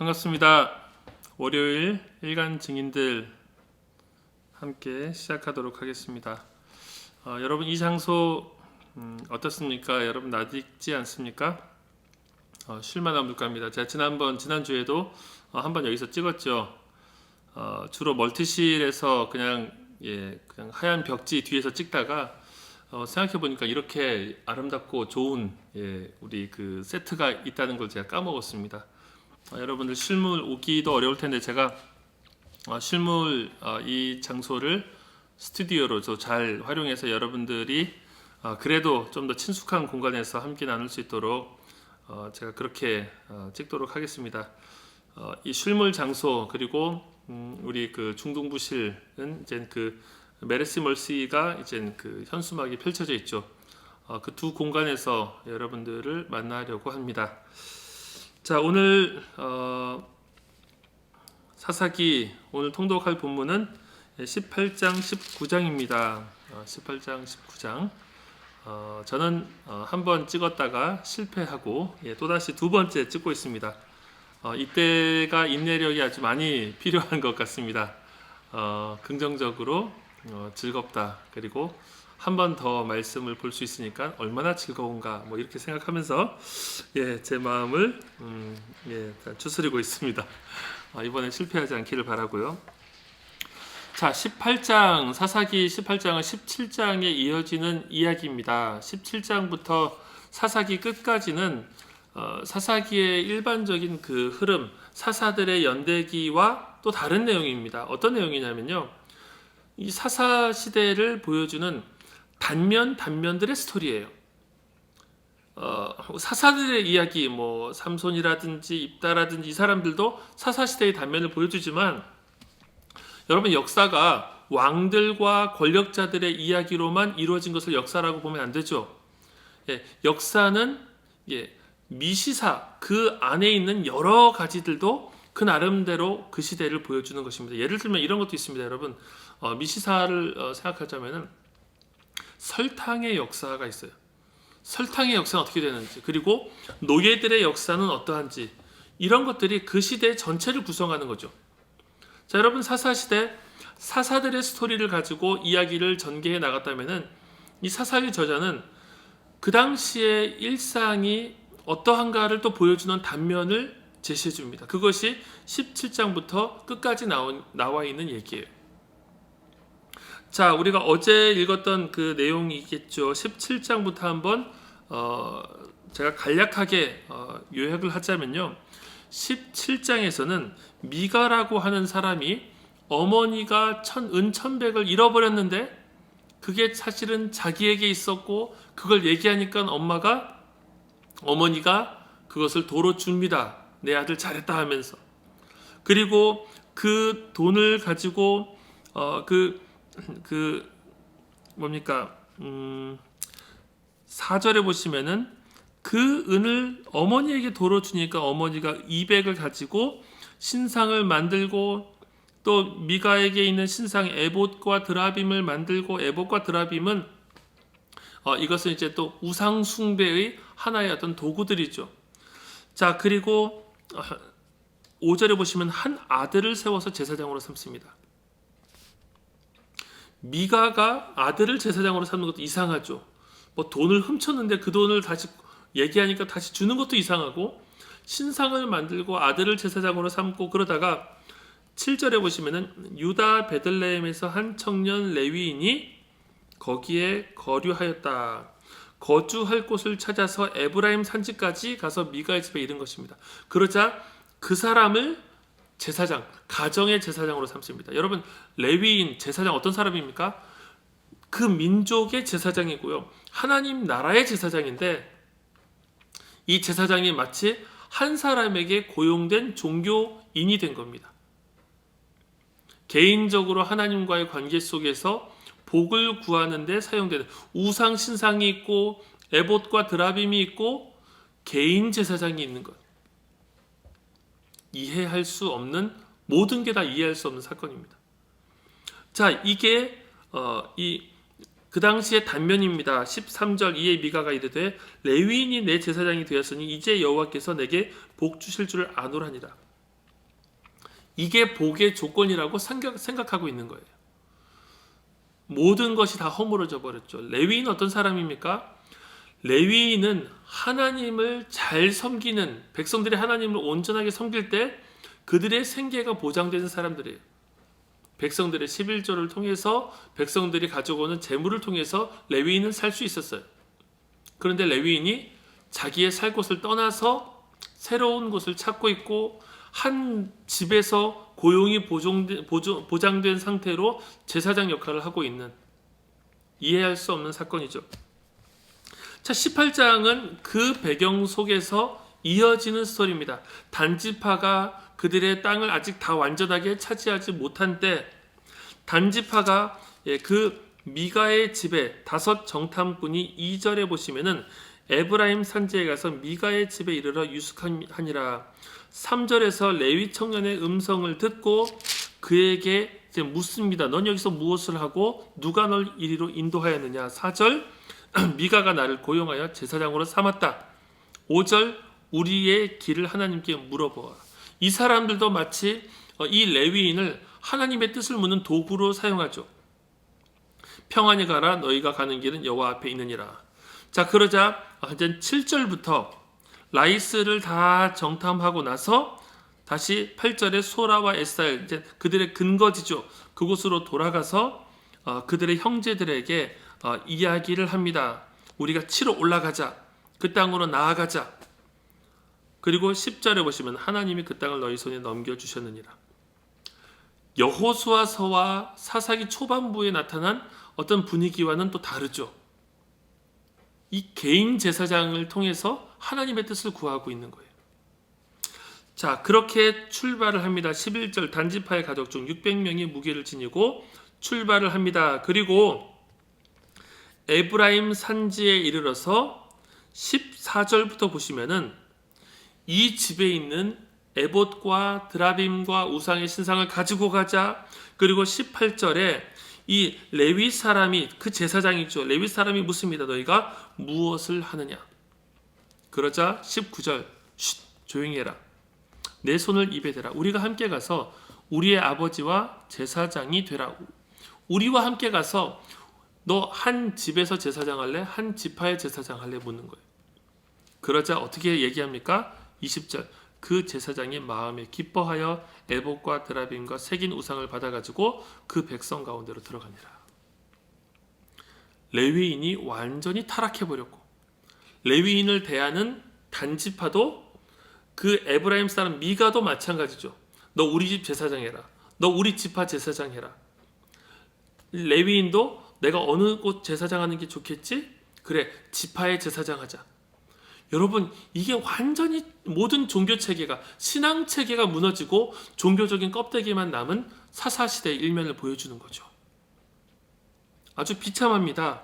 반갑습니다. 월요일 일간 증인들 함께 시작하도록 하겠습니다. 어, 여러분 이 장소 음, 어떻습니까? 여러분 낯익지 않습니까? 어, 쉴만한 물가입니다. 제가 지난번 지난 주에도 어, 한번 여기서 찍었죠. 어, 주로 멀티실에서 그냥 예 그냥 하얀 벽지 뒤에서 찍다가 어, 생각해 보니까 이렇게 아름답고 좋은 예, 우리 그 세트가 있다는 걸 제가 까먹었습니다. 어, 여러분들 실물 오기도 어려울 텐데 제가 어, 실물 어, 이 장소를 스튜디오로 좀잘 활용해서 여러분들이 어, 그래도 좀 더 친숙한 공간에서 함께 나눌 수 있도록 어, 제가 그렇게 어, 찍도록 하겠습니다. 어, 이 실물 장소 그리고 음, 우리 그 중등부실은 이제 그 메르시 멀시가 이제 그 현수막이 펼쳐져 있죠. 어, 그두 공간에서 여러분들을 만나려고 합니다. 자 오늘 어, 사사기 오늘 통독할 본문은 18장 19장입니다. 어, 18장 19장. 어, 저는 어, 한번 찍었다가 실패하고 예, 또 다시 두 번째 찍고 있습니다. 어, 이때가 인내력이 아주 많이 필요한 것 같습니다. 어, 긍정적으로 어, 즐겁다 그리고 한 번 더 말씀을 볼 수 있으니까 얼마나 즐거운가 뭐 이렇게 생각하면서 예, 제 마음을 음, 예, 다 추스리고 있습니다. 어, 이번에 실패하지 않기를 바라고요. 자, 18장 사사기 18장은 17장에 이어지는 이야기입니다. 17장부터 사사기 끝까지는 어, 사사기의 일반적인 그 흐름, 사사들의 연대기와 또 다른 내용입니다. 어떤 내용이냐면요. 이 사사 시대를 보여주는 단면 단면들의 스토리예요. 어, 사사들의 이야기, 뭐 삼손이라든지 입다라든지 이 사람들도 사사 시대의 단면을 보여주지만 여러분 역사가 왕들과 권력자들의 이야기로만 이루어진 것을 역사라고 보면 안 되죠. 예, 역사는 예, 미시사 그 안에 있는 여러 가지들도 그 나름대로 그 시대를 보여주는 것입니다. 예를 들면 이런 것도 있습니다, 여러분. 어, 미시사를 어, 생각하자면은 설탕의 역사가 있어요. 설탕의 역사는 어떻게 되는지, 그리고 노예들의 역사는 어떠한지 이런 것들이 그 시대 전체를 구성하는 거죠. 자, 여러분 사사 시대 사사들의 스토리를 가지고 이야기를 전개해 나갔다면은 이 사사기 저자는 그 당시의 일상이 어떠한가를 또 보여주는 단면을 제시해 줍니다. 그것이 17장부터 끝까지 나온, 나와 있는 얘기예요. 자, 우리가 어제 읽었던 그 내용이겠죠. 17장부터 한번 어, 제가 간략하게 어, 요약을 하자면요. 17장에서는 미가라고 하는 사람이 어머니가 천, 은천백을 잃어버렸는데 그게 사실은 자기에게 있었고 그걸 얘기하니까 엄마가 어머니가 그것을 도로 줍니다. 내 아들 잘했다 하면서 그리고 그 돈을 가지고 어 그 그 그 뭡니까 음 4절에 보시면은 그 은을 어머니에게 도로 주니까 어머니가 200을 가지고 신상을 만들고 또 미가에게 있는 신상 에봇과 드라빔을 만들고 에봇과 드라빔은 어, 이것은 이제 또 우상 숭배의 하나의 어떤 도구들이죠. 자 그리고 5절에 보시면 한 아들을 세워서 제사장으로 삼습니다. 미가가 아들을 제사장으로 삼는 것도 이상하죠. 뭐 돈을 훔쳤는데 그 돈을 다시 얘기하니까 다시 주는 것도 이상하고 신상을 만들고 아들을 제사장으로 삼고 그러다가 7절에 보시면은 유다 베들레헴에서 한 청년 레위인이 거기에 거류하였다. 거주할 곳을 찾아서 에브라임 산지까지 가서 미가의 집에 이른 것입니다. 그러자 그 사람을 제사장, 가정의 제사장으로 삼습니다. 여러분, 레위인 제사장 어떤 사람입니까? 그 민족의 제사장이고요. 하나님 나라의 제사장인데 이 제사장이 마치 한 사람에게 고용된 종교인이 된 겁니다. 개인적으로 하나님과의 관계 속에서 복을 구하는 데 사용되는 우상 신상이 있고 에봇과 드라빔이 있고 개인 제사장이 있는 것. 이해할 수 없는 모든 게 다 이해할 수 없는 사건입니다. 자, 이게 어, 이 그 당시의 단면입니다. 13절 이에 미가가 이르되 레위인이 내 제사장이 되었으니 이제 여호와께서 내게 복 주실 줄을 아노라니라. 이게 복의 조건이라고 생각, 생각하고 있는 거예요. 모든 것이 다 허물어져 버렸죠. 레위인은 어떤 사람입니까? 레위인은 하나님을 잘 섬기는 백성들이 하나님을 온전하게 섬길 때 그들의 생계가 보장되는 사람들이에요. 백성들의 11조를 통해서 백성들이 가져오는 재물을 통해서 레위인은 살 수 있었어요. 그런데 레위인이 자기의 살 곳을 떠나서 새로운 곳을 찾고 있고 한 집에서 고용이 보존- 보조- 보장된 상태로 제사장 역할을 하고 있는 이해할 수 없는 사건이죠. 자, 18장은 그 배경 속에서 이어지는 스토리입니다. 단지파가 그들의 땅을 아직 다 완전하게 차지하지 못한 때 단지파가 예, 그 미가의 집에 다섯 정탐꾼이 2절에 보시면은 에브라임 산지에 가서 미가의 집에 이르러 유숙하니라. 3절에서 레위 청년의 음성을 듣고 그에게 이제 묻습니다. 넌 여기서 무엇을 하고 누가 널 이리로 인도하였느냐? 4절 미가가 나를 고용하여 제사장으로 삼았다. 5절 우리의 길을 하나님께 물어보아. 이 사람들도 마치 어, 이 레위인을 하나님의 뜻을 묻는 도구로 사용하죠. 평안히 가라 너희가 가는 길은 여호와 앞에 있느니라. 자 그러자 이제 7절부터 라이스를 다 정탐하고 나서 다시 8절에 소라와 에사엘 이제 그들의 근거지죠. 그곳으로 돌아가서 어, 그들의 형제들에게 어, 이야기를 합니다. 우리가 치러 올라가자. 그 땅으로 나아가자. 그리고 10절에 보시면 하나님이 그 땅을 너희 손에 넘겨 주셨느니라. 여호수아서와 사사기 초반부에 나타난 어떤 분위기와는 또 다르죠. 이 개인 제사장을 통해서 하나님의 뜻을 구하고 있는 거예요. 자, 그렇게 출발을 합니다. 11절 단지파의 가족 중 600명이 무게를 지니고 출발을 합니다. 그리고 에브라임 산지에 이르러서 14절부터 보시면은 이 집에 있는 에봇과 드라빔과 우상의 신상을 가지고 가자. 그리고 18절에 이 레위 사람이 그 제사장이죠. 레위 사람이 묻습니다. 너희가 무엇을 하느냐? 그러자 19절 쉿 조용히 해라. 내 손을 입에 대라. 우리가 함께 가서 우리의 아버지와 제사장이 되라. 우리와 함께 가서 너 한 집에서 제사장 할래? 한 지파의 제사장 할래? 묻는 거예요. 그러자 어떻게 얘기합니까? 20절 그 제사장이 마음에 기뻐하여 에봇과 드라빔과 새긴 우상을 받아가지고 그 백성 가운데로 들어가니라. 레위인이 완전히 타락해 버렸고 레위인을 대하는 단지파도 그 에브라임 사람 미가도 마찬가지죠. 너 우리 집 제사장 해라. 너 우리 지파 제사장 해라. 레위인도 내가 어느 곳 제사장 하는 게 좋겠지? 그래 지파의 제사장 하자. 여러분 이게 완전히 모든 종교 체계가 신앙 체계가 무너지고 종교적인 껍데기만 남은 사사 시대의 일면을 보여주는 거죠. 아주 비참합니다.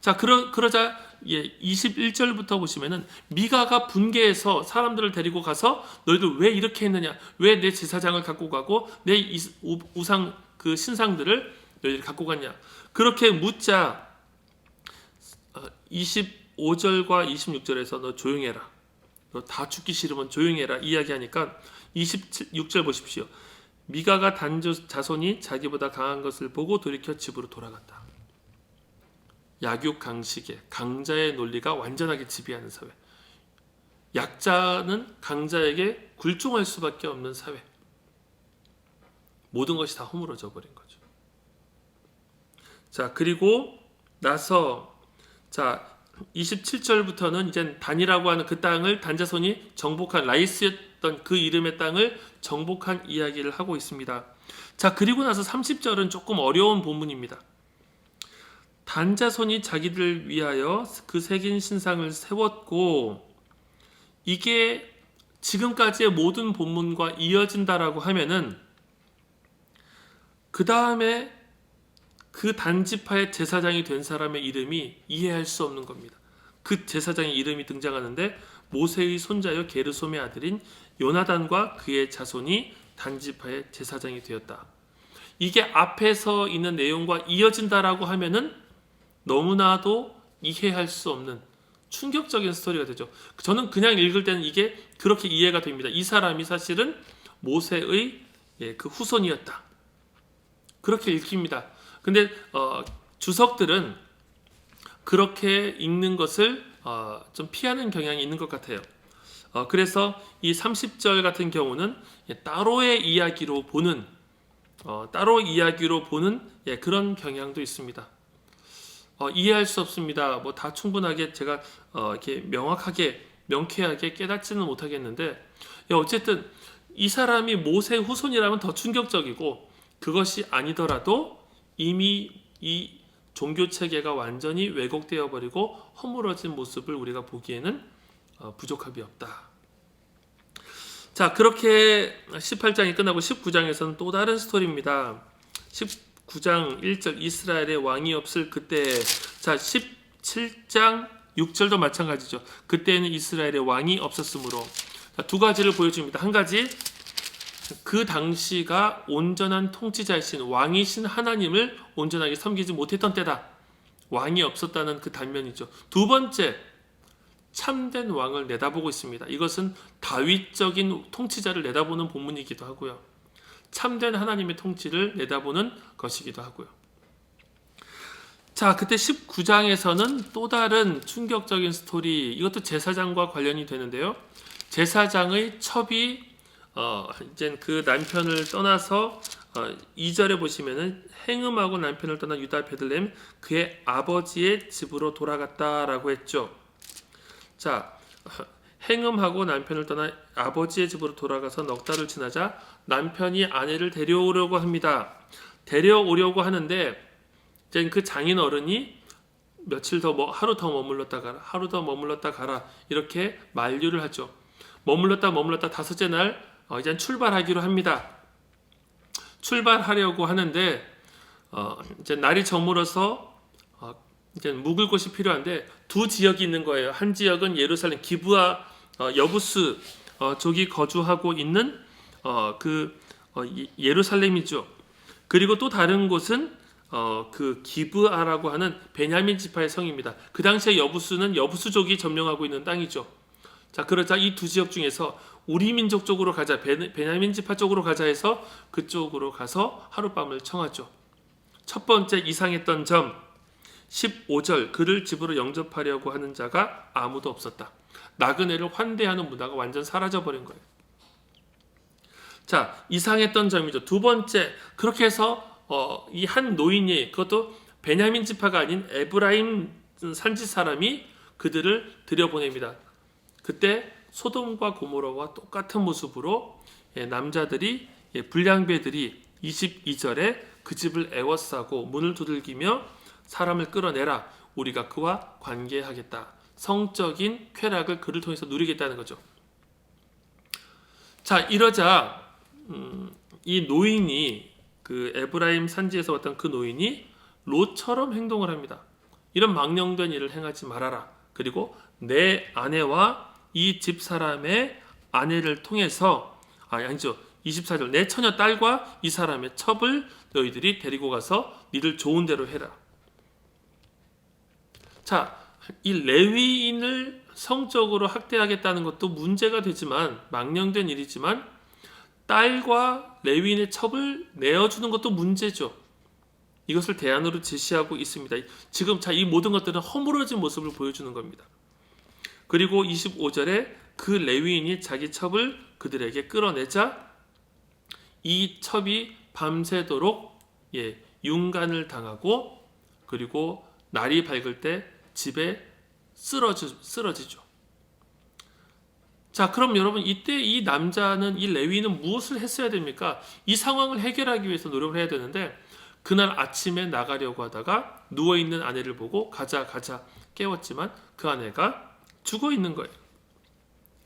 자 그러 그러자 예 21절부터 보시면은 미가가 분개해서 사람들을 데리고 가서 너희들 왜 이렇게 했느냐? 왜 내 제사장을 갖고 가고 내 우상 그 신상들을 너희들이 갖고 갔냐? 그렇게 묻자 어, 25절과 26절에서 너 조용해라. 너 다 죽기 싫으면 조용해라 이야기하니까 26절 보십시오. 미가가 단조 자손이 자기보다 강한 것을 보고 돌이켜 집으로 돌아간다. 약육 강식의 강자의 논리가 완전하게 지배하는 사회. 약자는 강자에게 굴종할 수밖에 없는 사회. 모든 것이 다 허물어져 버린 거죠. 자, 그리고 나서 자, 27절부터는 이제 단이라고 하는 그 땅을 단자손이 정복한 라이스였던 그 이름의 땅을 정복한 이야기를 하고 있습니다. 자, 그리고 나서 30절은 조금 어려운 본문입니다. 단자손이 자기들 위하여 그 새긴 신상을 세웠고 이게 지금까지의 모든 본문과 이어진다라고 하면은 그 다음에 그 단지파의 제사장이 된 사람의 이름이 이해할 수 없는 겁니다. 그 제사장의 이름이 등장하는데 모세의 손자여 게르솜의 아들인 요나단과 그의 자손이 단지파의 제사장이 되었다. 이게 앞에서 있는 내용과 이어진다라고 하면은 너무나도 이해할 수 없는 충격적인 스토리가 되죠. 저는 그냥 읽을 때는 이게 그렇게 이해가 됩니다. 이 사람이 사실은 모세의 예, 그 후손이었다. 그렇게 읽힙니다. 근데 어, 주석들은 그렇게 읽는 것을 어, 좀 피하는 경향이 있는 것 같아요. 어, 그래서 이 30절 같은 경우는 예, 따로의 이야기로 보는 어, 따로 이야기로 보는 예, 그런 경향도 있습니다. 어, 이해할 수 없습니다. 뭐 다 충분하게 제가 어, 이렇게 명확하게 명쾌하게 깨닫지는 못하겠는데 예, 어쨌든 이 사람이 모세 후손이라면 더 충격적이고 그것이 아니더라도 이미 이 종교 체계가 완전히 왜곡되어 버리고 허물어진 모습을 우리가 보기에는 어, 부족함이 없다. 자, 그렇게 18장이 끝나고 19장에서는 또 다른 스토리입니다. 19장 1절 이스라엘의 왕이 없을 그때 자, 17장 6절도 마찬가지죠. 그때는 이스라엘의 왕이 없었으므로 자, 두 가지를 보여줍니다. 한 가지 그 당시가 온전한 통치자이신 왕이신 하나님을 온전하게 섬기지 못했던 때다. 왕이 없었다는 그 단면이죠. 두 번째, 참된 왕을 내다보고 있습니다. 이것은 다윗적인 통치자를 내다보는 본문이기도 하고요. 참된 하나님의 통치를 내다보는 것이기도 하고요. 자, 그때 19장에서는 또 다른 충격적인 스토리, 이것도 제사장과 관련이 되는데요. 제사장의 첩이 어, 이제 그 남편을 떠나서 어, 2절에 보시면은 행음하고 남편을 떠난 유다 베들레헴 그의 아버지의 집으로 돌아갔다라고 했죠. 자, 행음하고 남편을 떠나 아버지의 집으로 돌아가서 넉 달을 지나자 남편이 아내를 데려오려고 합니다. 데려오려고 하는데 이제 그 장인 어른이 며칠 더 뭐 하루 더 머물렀다 가라 하루 더 머물렀다 가라 이렇게 만류를 하죠. 머물렀다 머물렀다 다섯째 날 어, 이제 출발하기로 합니다. 출발하려고 하는데 어, 이제 날이 저물어서 어, 이제 묵을 곳이 필요한데 두 지역이 있는 거예요. 한 지역은 예루살렘 기브아 어, 여부스 어, 쪽이 거주하고 있는 어, 그 어, 예- 예루살렘이죠. 그리고 또 다른 곳은 어, 그 기브아라고 하는 베냐민 지파의 성입니다. 그 당시에 여부스는 여부스족이 점령하고 있는 땅이죠. 자, 그러자 이 두 지역 중에서 우리 민족 쪽으로 가자, 베- 베냐민 지파 쪽으로 가자 해서 그쪽으로 가서 하룻밤을 청하죠. 첫 번째 이상했던 점 15절 그를 집으로 영접하려고 하는 자가 아무도 없었다. 나그네를 환대하는 문화가 완전 사라져 버린 거예요. 자, 이상했던 점이죠. 두 번째 그렇게 해서 어, 이 한 노인이 그것도 베냐민 지파가 아닌 에브라임 산지 사람이 그들을 들여보냅니다. 그때 소돔과 고모라와 똑같은 모습으로 예, 남자들이 예, 불량배들이 22절에 그 집을 애워싸고 문을 두들기며 사람을 끌어내라 우리가 그와 관계하겠다 성적인 쾌락을 그를 통해서 누리겠다는 거죠. 자 이러자 음, 이 노인이 그 에브라임 산지에서 왔던 그 노인이 롯처럼 행동을 합니다. 이런 망령된 일을 행하지 말아라. 그리고 내 아내와 이 집 사람의 아내를 통해서 아 아니죠. 24절 내 처녀 딸과 이 사람의 첩을 너희들이 데리고 가서 니들 좋은 대로 해라. 자, 이 레위인을 성적으로 학대하겠다는 것도 문제가 되지만 망령된 일이지만 딸과 레위인의 첩을 내어주는 것도 문제죠. 이것을 대안으로 제시하고 있습니다. 지금 자 이 모든 것들은 허물어진 모습을 보여주는 겁니다. 그리고 25절에 그 레위인이 자기 첩을 그들에게 끌어내자 이 첩이 밤새도록 예, 윤간을 당하고 그리고 날이 밝을 때 집에 쓰러지, 쓰러지죠. 자, 그럼 여러분 이때 이 남자는 이 레위는 무엇을 했어야 됩니까? 이 상황을 해결하기 위해서 노력을 해야 되는데 그날 아침에 나가려고 하다가 누워 있는 아내를 보고 가자 가자 깨웠지만 그 아내가 죽어 있는 거예요.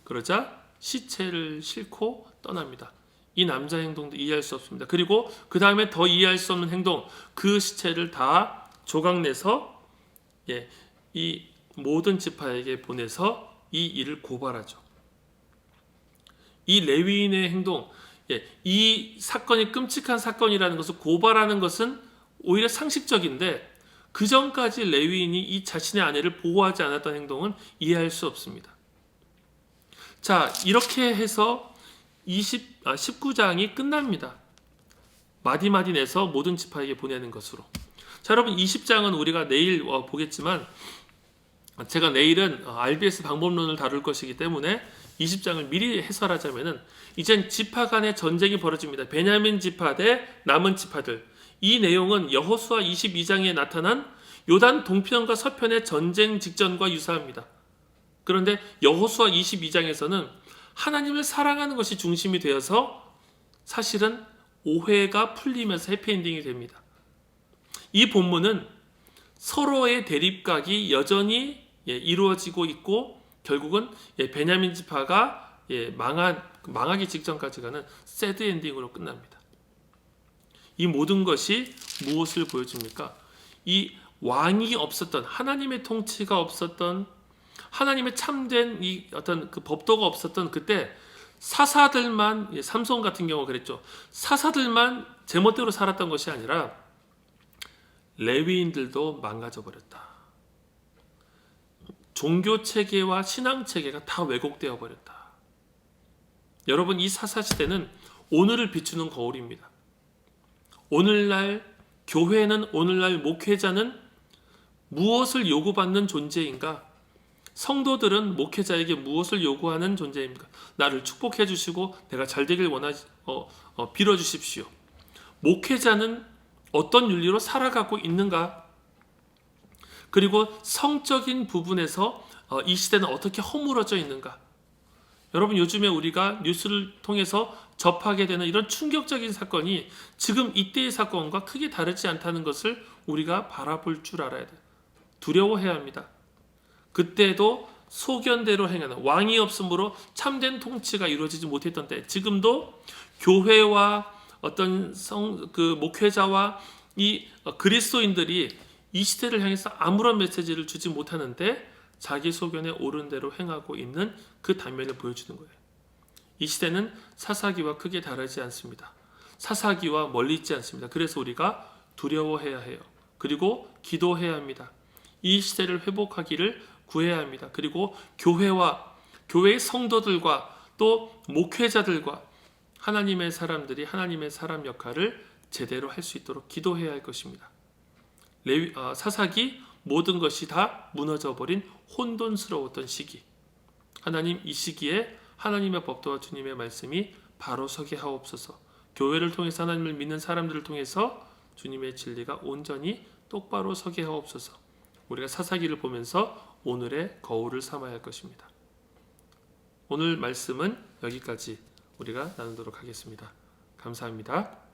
그러자 시체를 싣고 떠납니다. 이 남자 행동도 이해할 수 없습니다. 그리고 그 다음에 더 이해할 수 없는 행동, 그 시체를 다 조각내서 예, 이 모든 지파에게 보내서 이 일을 고발하죠. 이 레위인의 행동, 예, 이 사건이 끔찍한 사건이라는 것을 고발하는 것은 오히려 상식적인데 그 전까지 레위인이 이 자신의 아내를 보호하지 않았던 행동은 이해할 수 없습니다. 자, 이렇게 해서 20, 아, 19장이 끝납니다. 마디마디 내서 모든 지파에게 보내는 것으로. 자, 여러분 20장은 우리가 내일 어, 보겠지만 제가 내일은 어, RBS 방법론을 다룰 것이기 때문에 20장을 미리 해설하자면은 이젠 지파 간의 전쟁이 벌어집니다. 베냐민 지파 대 남은 지파들. 이 내용은 여호수아 22장에 나타난 요단 동편과 서편의 전쟁 직전과 유사합니다. 그런데 여호수아 22장에서는 하나님을 사랑하는 것이 중심이 되어서 사실은 오해가 풀리면서 해피엔딩이 됩니다. 이 본문은 서로의 대립각이 여전히 예, 이루어지고 있고 결국은 예, 베냐민 지파가 예, 망한 망하기 직전까지 가는 새드 엔딩으로 끝납니다. 이 모든 것이 무엇을 보여줍니까? 이 왕이 없었던 하나님의 통치가 없었던 하나님의 참된 이 어떤 그 법도가 없었던 그때 사사들만 예, 삼손 같은 경우 그랬죠. 사사들만 제멋대로 살았던 것이 아니라 레위인들도 망가져 버렸다. 종교 체계와 신앙 체계가 다 왜곡되어 버렸다. 여러분 이 사사 시대는 오늘을 비추는 거울입니다. 오늘날 교회는 오늘날 목회자는 무엇을 요구받는 존재인가? 성도들은 목회자에게 무엇을 요구하는 존재입니까? 나를 축복해 주시고 내가 잘 되길 원하 어, 어, 빌어 주십시오. 목회자는 어떤 윤리로 살아가고 있는가? 그리고 성적인 부분에서 어, 이 시대는 어떻게 허물어져 있는가? 여러분 요즘에 우리가 뉴스를 통해서 접하게 되는 이런 충격적인 사건이 지금 이때의 사건과 크게 다르지 않다는 것을 우리가 바라볼 줄 알아야 돼요. 두려워해야 합니다. 그때도 소견대로 행하는 왕이 없으므로 참된 통치가 이루어지지 못했던 때 지금도 교회와 어떤 성 그 목회자와 이 그리스도인들이 이 시대를 향해서 아무런 메시지를 주지 못하는데 자기 소견에 옳은 대로 행하고 있는 그 단면을 보여주는 거예요. 이 시대는 사사기와 크게 다르지 않습니다. 사사기와 멀리 있지 않습니다. 그래서 우리가 두려워해야 해요. 그리고 기도해야 합니다. 이 시대를 회복하기를 구해야 합니다. 그리고 교회와 교회의 성도들과 또 목회자들과 하나님의 사람들이 하나님의 사람 역할을 제대로 할 수 있도록 기도해야 할 것입니다. 레위, 아, 사사기 모든 것이 다 무너져 버린 혼돈스러웠던 시기. 하나님 이 시기에 하나님의 법도와 주님의 말씀이 바로 서게 하옵소서. 교회를 통해서 하나님을 믿는 사람들을 통해서 주님의 진리가 온전히 똑바로 서게 하옵소서. 우리가 사사기를 보면서 오늘의 거울을 삼아야 할 것입니다. 오늘 말씀은 여기까지 우리가 나누도록 하겠습니다. 감사합니다.